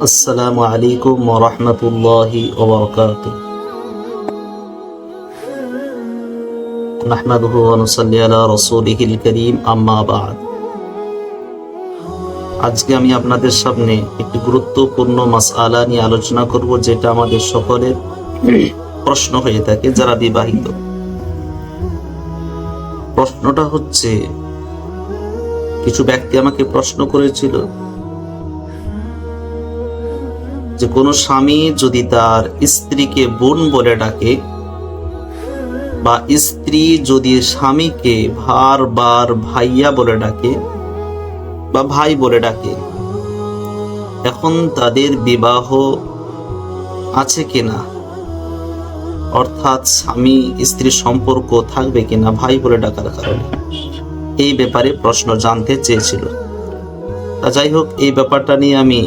السلام عليكم ورحمة الله وبركاته نحمده ونصلي على رسوله الكريم أما بعد আজকে আমি আপনাদের সামনে একটি গুরুত্বপূর্ণ মাসআলা নিয়ে আলোচনা করব যেটা আমাদের সকলের প্রশ্ন হয়ে থাকে যারা বিবাহিত প্রশ্নটা হচ্ছে কিছু ব্যক্তি আমাকে প্রশ্ন করেছিল যে কোনো স্বামী যদি তার স্ত্রীকে বোন বলে ডাকে বা স্ত্রী যদি স্বামীকে ভার, বার, ভাইয়া বলে ডাকে বা ভাই বলে ডাকে, এখন তাদের বিবাহ আছে কিনা? অর্থাৎ স্বামী, স্ত্রী সম্পর্ক থাকবে কিনা ভাই বলে ডাকার কারণে? এই ব্যাপারে প্রশ্ন জানতে চেয়েছিল। তা যাই হোক, এই ব্যাপারটা নিয়ে আমি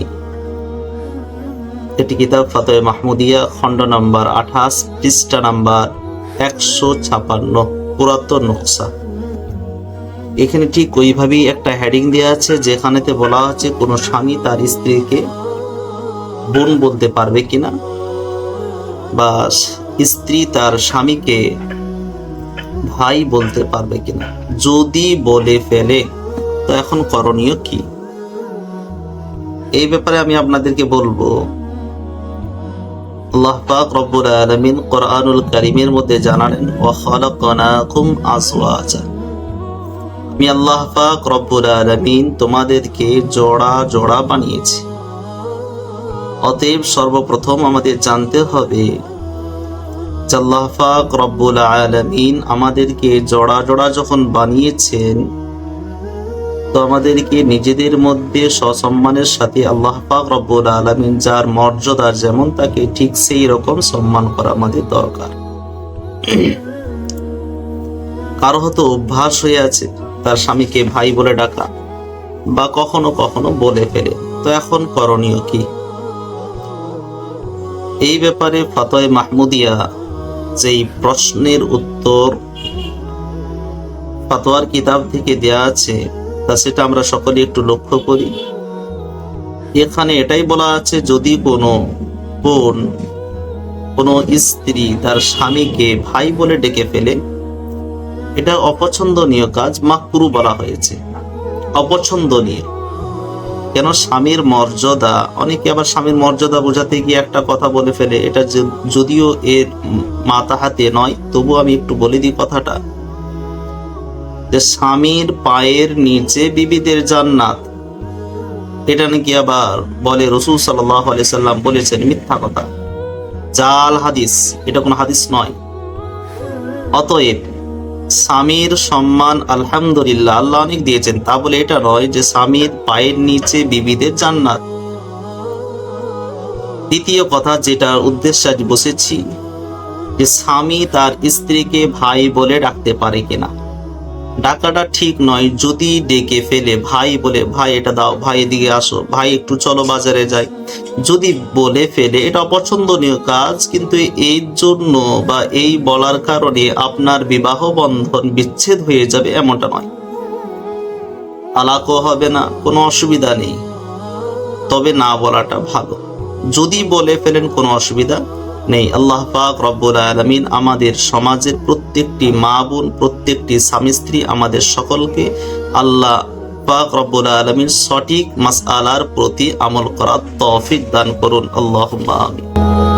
এটি কিতাব, ফাতোয় মাহমুদিয়া, খণ্ড নম্বর আঠাশ, পৃষ্ঠা নাম্বার একশো ছাপান্ন, পুরাতন নকশা। এখানে ঠিক ওইভাবেই একটা হেডিং দেওয়া আছে, যেখানেতে বলা আছে, কোনো স্বামী তার স্ত্রীকে বোন বলতে পারবে কিনা, বা স্ত্রী তার স্বামীকে ভাই বলতে পারবে কিনা। যদি বলে ফেলে, তো এখন করণীয় কি? এই ব্যাপারে আমি আপনাদেরকে বলব আল্লাহ পাক রব্বুল আলামিন কোরআনুল কারীমের মধ্যে জানালেন, ওয়া খালাকনাকুম আজওয়াজা। আমি আল্লাহ পাক রব্বুল আলামিন তোমাদেরকে জোড়া জোড়া বানিয়েছি। অতএব সর্বপ্রথম আমাদের জানতে হবে আল্লাহ পাক রব্বুল আলামিন আমাদেরকে জোড়া জোড়া যখন বানিয়েছেন আমাদেরকে নিজেদের মধ্যে সসম্মানের সাথে আল্লাহ পাক রব্বুল আলামিন যার মর্যাদা যেমন তাকে ঠিক সেই রকম সম্মান করা আমাদের দরকার। কারও হয়তো অভ্যাস হয়ে আছে, তার স্বামীকে ভাই বলে ডাকা বা কখনো কখনো বলে ফেলে। তো এখন করণীয় কি? এই ব্যাপারে ফতোয় মাহমুদিয়া যেই প্রশ্নের উত্তর ফাতোয়ার কিতাব থেকে দেয়া আছে তা সেটা আমরা সকলে একটু লক্ষ্য করি। এখানে এটাই বলা আছে, যদি কোনো বোন, কোনো স্ত্রী তার স্বামীকে ভাই বলে ডেকে ফেলে, এটা অপছন্দনীয় কাজ, মাকরু বলা হয়েছে। অপছন্দনীয়। কেন? স্বামীর মর্যাদা, অনেকে আবার স্বামীর মর্যাদা বোঝাতে গিয়ে একটা কথা বলে ফেলে, এটা যদিও এর মাথা হাতে নয় তবু আমি একটু বলে দিই কথাটা। যে স্বামীর পায়ের নিচে বিবিদের জান্নাত। এটা নাকি আবার বলে রসুল সাল্লাম বলেছেন মিথ্যা কথা। জাল হাদিস, এটা কোনো হাদিস নয়। অতএব স্বামীর সম্মান আলহামদুলিল্লাহ আল্লাহ অনেক দিয়েছেন। তা বলে এটা নয় যে স্বামীর পায়ের নিচে বিবিদের জান্নাত। দ্বিতীয় কথা যেটার উদ্দেশ্যে আজ বসেছি, যে স্বামী তার স্ত্রীকে ভাই বলে ডাকতে পারে কিনা। ডাকাটা ঠিক নয়, যদি ডেকে ফেলে, ভাই বলে, ভাই, এটা দাও, ভাই, এদিকে আসো, ভাই, একটু চলো বাজারে যাই। যদি বলে ফেলে, এটা অপছন্দনীয় কাজ, কিন্তু এই জন্য বা এই বলার কারণে আপনার বিবাহ বন্ধন বিচ্ছেদ হয়ে যাবে এমনটা নয়। তালাকও হবে না, কোনো অসুবিধা নেই। তবে না বলাটা ভালো। যদি বলে ফেলেন, কোনো অসুবিধা নেই। আল্লাহ পাক রব্বুল আলমিন আমাদের সমাজের প্রত্যেকটি মা বোন, প্রত্যেকটি স্বামী স্ত্রী আমাদের সকলকে আল্লাহ পাক রব্বুল আলমীর সঠিক মাস আলার প্রতি আমল করার তৌফিক দান করুন। আল্লাহ আমিন।